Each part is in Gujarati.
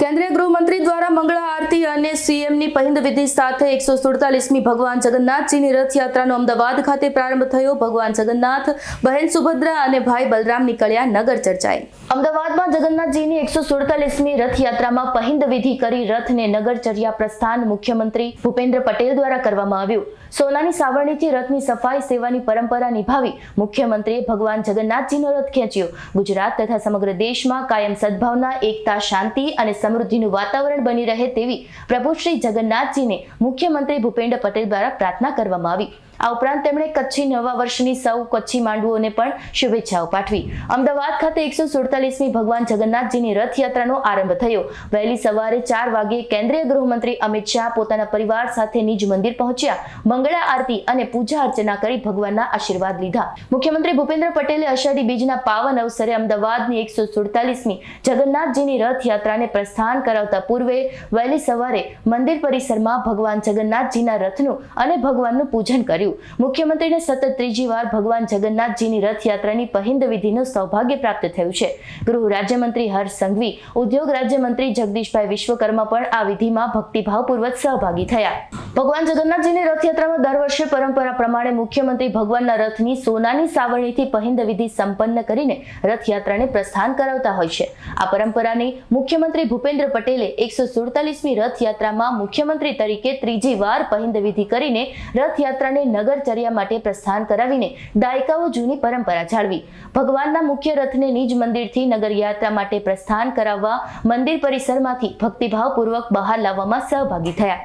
કેન્દ્રીય ગૃહમંત્રી દ્વારા મંગળા આરતી અને સીએમની પહિંદ વિધિ સાથે એકસો સુડતાલીસમી ભગવાન જગન્નાથજીની રથયાત્રાનો અમદાવાદ ખાતે પ્રારંભ થયો. ભગવાન જગન્નાથ, બહેન સુભદ્રા અને ભાઈ બલરામ નીકળ્યા નગર ચર્ચાએ. અમદાવાદમાં જગન્નાથજીની એકસો સુડતાલીસમી રથયાત્રામાં પહિંદ વિધિ કરી રથને નગરચર્યા પ્રસ્થાન મુખ્યમંત્રી ભૂપેન્દ્ર પટેલ દ્વારા કરવામાં આવ્યું. સોનાની સાવરણીથી રથની સફાઈ સેવાની પરંપરા નિભાવી મુખ્યમંત્રીએ ભગવાન જગન્નાથજીનો રથ ખેંચ્યો. ગુજરાત તથા સમગ્ર દેશમાં કાયમ સદભાવના, એકતા, શાંતિ અને સમૃદ્ધિનું વાતાવરણ બની રહે તેવી પ્રભુ શ્રી જગન્નાથજીને મુખ્યમંત્રી ભૂપેન્દ્ર પટેલ દ્વારા પ્રાર્થના કરવામાં આવી. આ ઉપરાંત તેમણે કચ્છી નવા વર્ષની સૌ કચ્છી માંડવોને પણ શુભેચ્છાઓ પાઠવી. અમદાવાદ ખાતે એકસો સુડતાલીસમી ભગવાન જગન્નાથજીની રથયાત્રાનો આરંભ થયો. વહેલી સવારે ચાર વાગે કેન્દ્રીય ગૃહમંત્રી અમિત શાહ પોતાના પરિવાર સાથે નિજ મંદિર પહોંચ્યા. મંગળા આરતી અને પૂજા અર્ચના કરી ભગવાનના આશીર્વાદ લીધા. મુખ્યમંત્રી ભૂપેન્દ્ર પટેલે અષાઢી બીજના પાવન અવસરે અમદાવાદની એકસો સુડતાલીસમી જગન્નાથજીની રથયાત્રાને પ્રસ્થાન કરાવતા પૂર્વે વહેલી સવારે મંદિર પરિસરમાં ભગવાન જગન્નાથજીના રથનું અને ભગવાનનું પૂજન કર્યું. મુખ્યમંત્રીને સતત ત્રીજી વાર ભગવાન જગન્નાથજીની રથયાત્રાની પહિંદ વિધિનું સૌભાગ્ય પ્રાપ્ત થયું છે. ગૃહ રાજ્યમંત્રી હર્ષ સંઘવી, ઉદ્યોગ રાજ્યમંત્રી જગદીશભાઈ વિશ્વકર્મા પણ આ વિધિમાં ભક્તિભાવપૂર્વક સહભાગી થયા. ભગવાન જગન્નાથજીની રથયાત્રામાં દર વર્ષે પરંપરા પ્રમાણે મુખ્યમંત્રી ભગવાનના રથની સોનાની સાવરણીથી પહિંદ વિધિ સંપન્ન કરીને રથયાત્રાને પ્રસ્થાન કરાવતા હોય છે. આ પરંપરાને મુખ્યમંત્રી ભૂપેન્દ્ર પટેલે એકસો સુડતાલીસમી રથયાત્રામાં મુખ્યમંત્રી તરીકે ત્રીજી વાર પહિંદ વિધિ કરીને રથયાત્રાને નગરચર્યા માટે પ્રસ્થાન કરાવીને દાયકાઓ જૂની પરંપરા જાળવી. ભગવાનના મુખ્ય રથને નિજ મંદિરથી નગરયાત્રા માટે પ્રસ્થાન કરાવવા મંદિર પરિસરમાંથી ભક્તિભાવપૂર્વક બહાર લાવવામાં સહભાગી થયા.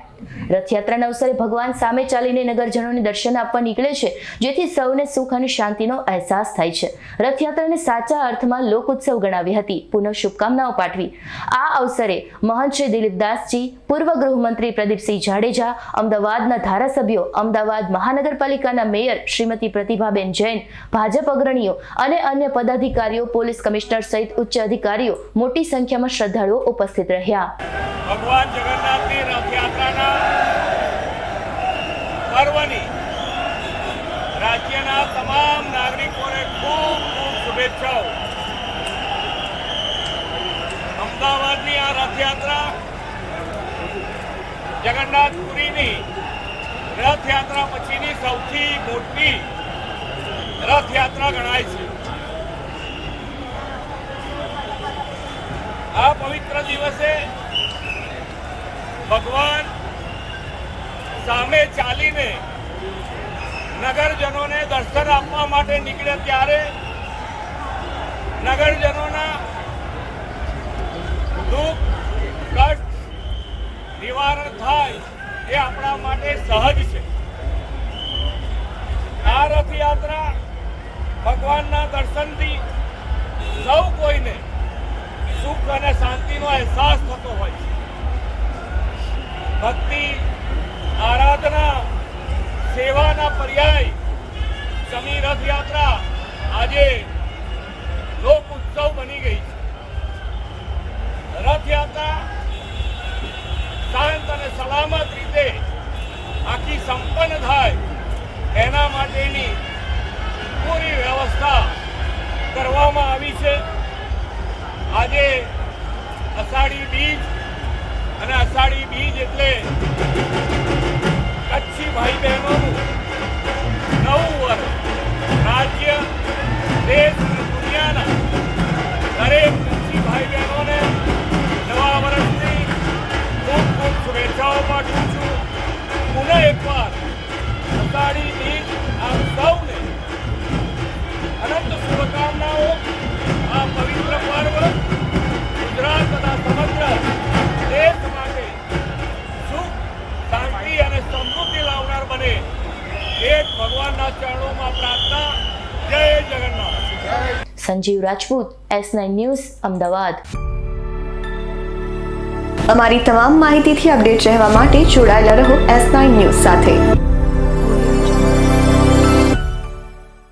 રથયાત્રાના અવસરે ભગવાન સામે ચાલીને નગરજનોને દર્શન આપવા નીકળે છે, જેથી સૌને સુખ અને શાંતિનો અહેસાસ થાય છે. રથયાત્રાને સાચા અર્થમાં લોક ઉત્સવ ગણાવી હતી. પુનઃ શુભકામનાઓ પાઠવી. આ અવસરે મહંત શ્રી દિલીપદાસજી, પૂર્વ ગૃહમંત્રી પ્રદીપસિંહ જાડેજા, અમદાવાદના ધારાસભ્યો, અમદાવાદ મહાનગરપાલિકાના મેયર શ્રીમતી પ્રતિભાબેન જૈન, ભાજપ અગ્રણીઓ અને અન્ય પદાધિકારીઓ, પોલીસ કમિશનર સહિત ઉચ્ચ અધિકારીઓ મોટી સંખ્યામાં શ્રદ્ધાળુઓ ઉપસ્થિત રહ્યા. ભગવાન જગન્નાથની રથયાત્રાના પર્વની રાજ્યના તમામ નાગરિકોને ખૂબ ખૂબ શુભેચ્છાઓ. અમદાવાદની આ રથયાત્રા જગન્નાથપુરીની રથયાત્રા પછીની સૌથી મોટી રથયાત્રા ગણાય છે. આ પવિત્ર દિવસે ભગવાન સામે ચાલીને નગરજનોને દર્શન આપવા માટે નીકળે ત્યારે નગરજનોના દુઃખ, કષ્ટ નિવારણ થાય એ આપણા માટે સહજ છે. આ રથયાત્રા ભગવાનના દર્શનથી સૌ કોઈને સુખ અને શાંતિનો અહેસાસ થતો હોય છે. ભક્તિ આરાધના સેવાના પર્યાય સમી રથયાત્રા આજે લોક ઉત્સવ બની ગઈ છે. રથયાત્રા શાંત અને સલામત રીતે આખી સંપન્ન થાય એના માટેની પૂરી વ્યવસ્થા કરવામાં આવી છે. આજે અષાઢી બીજ અને અષાઢી બીજ એટલે કચ્છી ભાઈ બહેનોનું નવું જ ભગવાનના ચરણોમાં પ્રાર્થના. જય Jagannath. Sanjeev Rajput S nine news Ahmedabad. અમારી તમામ માહિતીથી અપડેટ રહેવા માટે જોડાયેલા રહો એસ નાઇન ન્યૂઝ સાથે.